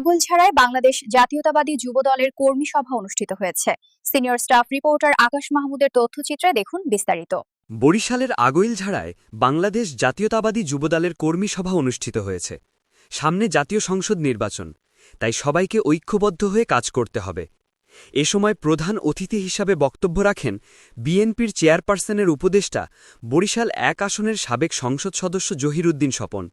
আগলঝাড়ায় বাংলাদেশ জাতীয়তাবাদী যুব দলের কর্মী সভা অনুষ্ঠিত হয়েছে। সিনিয়র স্টাফ রিপোর্টার আকাশ মাহমুদের তথ্যচিত্রে দেখুন বিস্তারিত। বরিশালের আগৈলঝাড়ায় বাংলাদেশ জাতীয়তাবাদী যুবদলের কর্মী সভা অনুষ্ঠিত হয়েছে। সামনে জাতীয় সংসদ নির্বাচন, তাই সবাইকে ঐক্যবদ্ধ হয়ে কাজ করতে হবে। এ সময় প্রধান অতিথি হিসাবে বক্তব্য রাখেন বিএনপির চেয়ারপারসনের উপদেষ্টা বরিশাল এক আসনের সাবেক সংসদ সদস্য জহিরুদ্দিন স্বপন।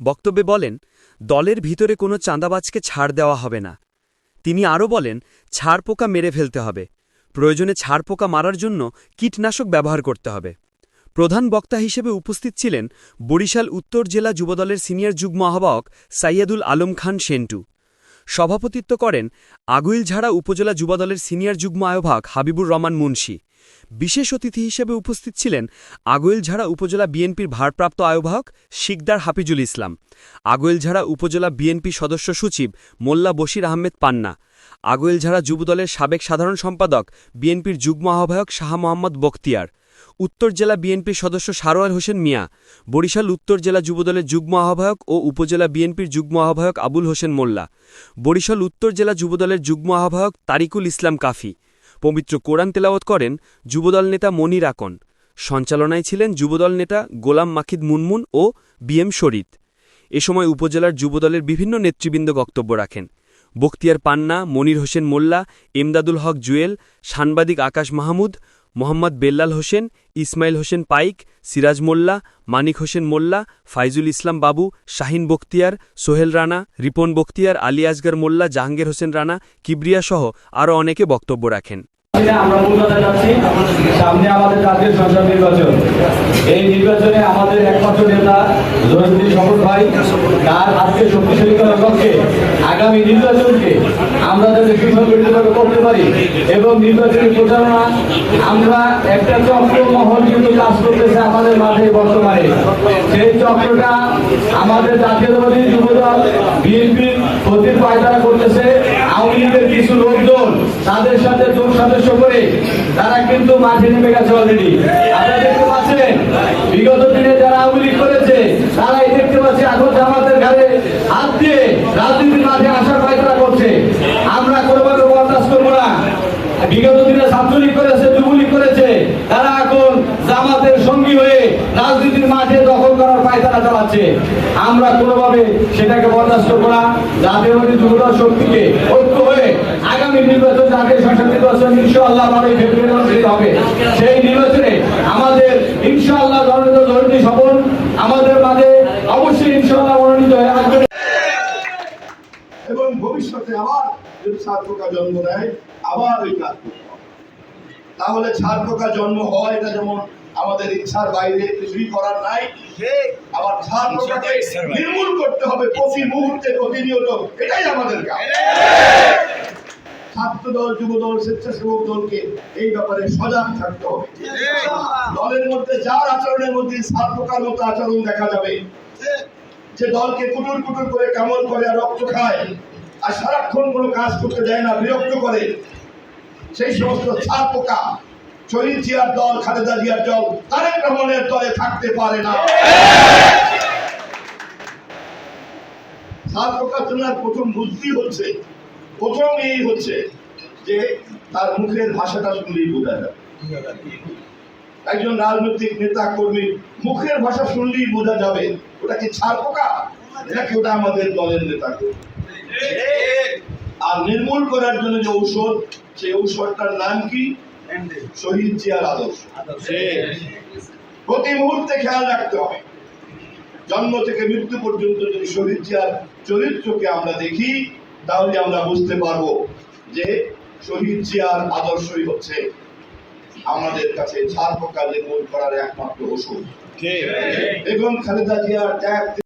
বক্তব্যে বলেন, দলের ভিতরে কোনো চাঁদাবাজকে ছাড় দেওয়া হবে না। তিনি আরও বলেন ছাড় পোকা মেরে ফেলতে হবে। প্রয়োজনে ছাড় পোকা মারার জন্য কীটনাশক ব্যবহার করতে হবে। প্রধান বক্তা হিসেবে উপস্থিত ছিলেন বরিশাল উত্তর জেলা যুবদলের সিনিয়র যুগ্ম আহ্বায়ক সাইয়াদুল আলম খান সেন্টু। সভাপতিত্ব করেন আগুইলঝাড়া উপজেলা যুবদলের সিনিয়র যুগ্ম আহ্বায়ক হাবিবুর রহমান মুন্সি। বিশেষ অতিথি হিসেবে উপস্থিত ছিলেন আগৈলঝাড়া উপজেলা বিএনপির ভারপ্রাপ্ত আহ্বায়ক শিকদার হাফিজুল ইসলাম আগৈলঝাড়া উপজেলা বিএনপি সদস্য সচিব মোল্লা বশির আহমেদ পান্না আগৈলঝাড়া যুবদলের সাবেক সাধারণ সম্পাদক বিএনপির যুগ্ম আহ্বায়ক শাহ মোহাম্মদ বখতিয়ার, উত্তর জেলা বিএনপির সদস্য সারোয়ার হোসেন মিয়া, বরিশাল উত্তর জেলা যুবদলের যুগ্ম আহ্বায়ক ও উপজেলা বিএনপির যুগ্ম আহ্বায়ক আবুল হোসেন মোল্লা, বরিশাল উত্তর জেলা যুবদলের যুগ্ম আহ্বায়ক তারিকুল ইসলাম কাফি পবিত্র কোরআন তেলাওয়াত করেন যুবদল নেতা মনির আকন। সঞ্চালনায় ছিলেন যুবদল নেতা গোলাম মাখিদ মুনমুন ও বিএম শরীদ এ সময় উপজেলার যুবদলের বিভিন্ন নেতৃবৃন্দ বক্তব্য রাখেন। বখতিয়ার পান্না, মনির হোসেন মোল্লা এমদাদুল হক জুয়েল, সাংবাদিক আকাশ মাহমুদ, মোহাম্মদ বেল্লাল হোসেন, ইসমাইল হোসেন পাইক, সিরাজ মোল্লা, মানিক হোসেন মোল্লা, ফাইজুল ইসলাম বাবু, শাহিন বখতিয়ার, সোহেল রানা, রিপন বখতিয়ার, আলী আসগর মোল্লা, জাহাঙ্গীর হোসেন রানা, কিবরিয়া সহ আরও অনেকে বক্তব্য রাখেন। আমরা মূল যাচ্ছি। সামনে আমাদের জাতীয় সংসদ নির্বাচন। এই নির্বাচনে আমাদের একমাত্র নেতা জয়ন্তী শপথ ভাই, তার আজকে শক্তিশালী করার লক্ষ্যে আগামী নির্বাচনকে আমরা যাতে সুসংগঠিতভাবে করতে পারি এবং নির্বাচনী প্রচারণা, আমরা একটা চক্র কিন্তু কাজ করতেছে আমাদের মাঠে বর্তমানে। সেই চক্রটা আমাদের জাতীয়তাবাদী যুবদল বিএনপির ক্ষতির পায়তারা করতেছে। আওয়ামী লীগের কিছু লোকজন তাদের সাথে জোট সদস্য করে তারা কিন্তু মাঠে নেমে গেছে অলরেডি আপনারা দেখতে পাচ্ছেন, বিগত দিনে যারা আওয়ামী করেছে, তারাই দেখতে পাচ্ছি এখন জামাতের ঘাড়ে হাত দিয়ে রাজনীতির মাঠে আসার পায়তারা করছে। আমরা কোনোভাবে বরদাস্ত করব না। বিগত দিনে ছাত্রলীগ করেছে, যুবলীগ করেছে, তারা এখন জামাতের সঙ্গী হয়ে রাজনীতির মাঠে দখল করার পায়তারা চালাচ্ছে। আমরা কোনোভাবে সেটাকে বরদাস্ত করা জাতীয় শক্তিকে ঐক্য হয়ে আগামী নির্বাচন জাতীয় সংসদ নির্বাচন ইনশাআল্লাহ বারোই ফেব্রুয়ারি অনুষ্ঠিত হবে। সেই নির্বাচনে আমাদের ইনশাআল্লাহ জননেতা জরুরি সফল আমাদের মাঝে অবশ্যই ইনশাআল্লাহ মনোনীত হয়ে আসবে। এবং ভবিষ্যতে আবার যদি ছাদ পোকা জন্ম নেয় আবার ওই কাজ করতে হবে। তাহলে ছাদ পোকা জন্ম হয় এটা যেমন আমাদের ইচ্ছার বাইরে কিছুই করার নাই আবার ছাদ পোকাকে নির্মূল করতে হবে প্রতি মুহূর্তে প্রতিনিয়ত। এটাই আমাদের কাজ। ছাত্র দল যুব দল স্বেচ্ছাসেবক দলকে এই ব্যাপারে সজাগ থাকতে হবে। দলের মধ্যে যার আচরণের মধ্যে পোকার মতো আচরণ দেখা যাবে, যে দলকে কুটুর কুটুর করে কামড় করে আর রক্ত খায় আর সারাক্ষণ কোনো কাজ করতে দেয় না, বিরক্ত করে, সেই সমস্ত ছাড় পোকা শহীদ জিয়ার দল, খালেদা জিয়ার দল, তারেক রহমানের দলে থাকতে পারে না। ছাড় জন্য আর প্রথম বুদ্ধি হচ্ছে প্রথম এই হচ্ছে যে তার মুখের ভাষাটা শুনলেই বোঝা যাবে একজন রাজনৈতিক নেতা, কর্মী, মুখের ভাষা শুনলেই বোঝা যাবে, ওটা কি ছাড় পোকা নাকি ওটা আমাদের দলের নেতা আর নির্মূল করার জন্য যে ঔষধ, সেই ঔষধটার নাম কি? শহীদ জিয়ার আদর্শ। প্রতি মুহূর্তে খেয়াল রাখতে হবে। জন্ম থেকে মৃত্যু পর্যন্ত যদি শহীদ জিয়ার চরিত্রকে আমরা দেখি তাহলে আমরা বুঝতে পারব যে শহীদ জিয়ার আদর্শই হচ্ছে আমাদের কাছে ছাড় পোকা নির্মূল করার একমাত্র ওষুধ। এবং খালেদা জিয়ার ত্যাগ